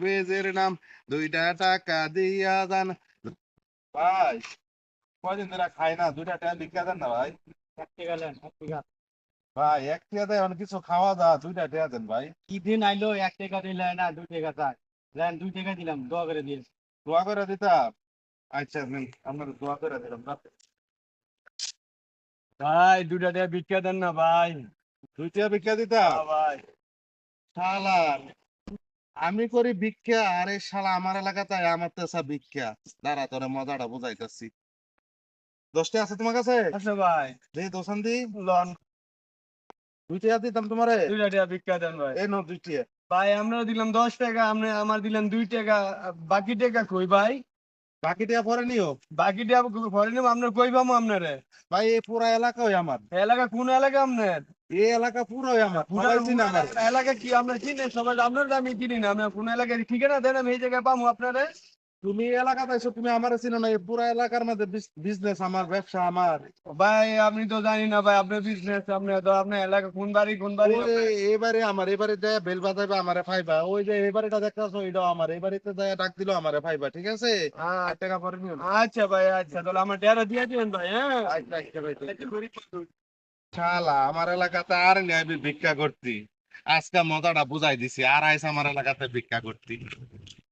বেজের নাম দুইটা টাকা দিয়া যান ভাই কয়দিন ধরে খাই না দুইটা টাকা ভিক্ষা দেন না ভাই। ভাই এক টাকা দেয় কিছু খাওয়া দাওয়া দুইটা টাকা দেন ভাই। কি দিন আইলো এক টাকা দিলে না দুই টাকা চাই। দেন দুই টাকা দিলাম দোয়া করে দিন দোয়া করে দিতাম। আচ্ছা আপনার দোয়া করে দিলাম। ভাই দুটা টাকা ভিক্ষা দেন না ভাই। দুই টাকা ভিক্ষা দিতাম? ভাই। শালা আমি করি ভিক্ষা আরে শালা আমার এলাকাতে আমার তো এসা ভিক্ষা। দাঁড়া তোরে মজাটা বুঝাইতেছি। দশটা আছে তোমার কাছে? আচ্ছা ভাই। দি লন। দুই টাকা দিতাম তোমারে? দুইটা টাকা ভিক্ষা দেন ভাই। এই নো দুই টাকা ভাই আমরা দিলাম দশ টাকা আপনি আমার দিলেন দুই টাকা। বাকি টাকা কই ভাই? বাকি টাকা পরে নিও। বাকি টাকা ঘরে নিব আপনার কই পাবো আপনারে ভাই এই পুরা এলাকাই আমার। এলাকা কোন এলাকা আপনার এই এলাকা পুরোই আমার এলাকা কি আপনার চিনে? সবাই আপনার আমি চিনি না আমি কোন এলাকায় ঠিকানা দেন আমি এই জায়গায় পাবো আপনারে। তুমি এই এলাকাতে তুমি আমার চিনো না এই পুরা এলাকার মধ্যে বিজনেস আমার ব্যবসা আমার। ভাই আপনি তো জানি না ভাই আপনার বিজনেস আপনি তো আপনার এলাকা কোন বাড়ি কোন বাড়ি? এবারে আমার এবারে যায় বেল আমারে ফাইবা ওই যে এই বাড়িটা দেখতেছো এটাও আমার এই যায় ডাক দিলো আমারে ফাইবা ঠিক আছে? আট টাকা পরে নিও। আচ্ছা ভাই আচ্ছা তাহলে আমার ডেরা দিয়ে দিবেন ভাই হ্যাঁ? আচ্ছা, আচ্ছা ভাই, শালা, আমার এলাকাতে আর নেই, আমি ভিক্ষা করতি। আজকে মজাটা বুঝাই দিছি, আর আইস আমার এলাকাতে ভিক্ষা করতি।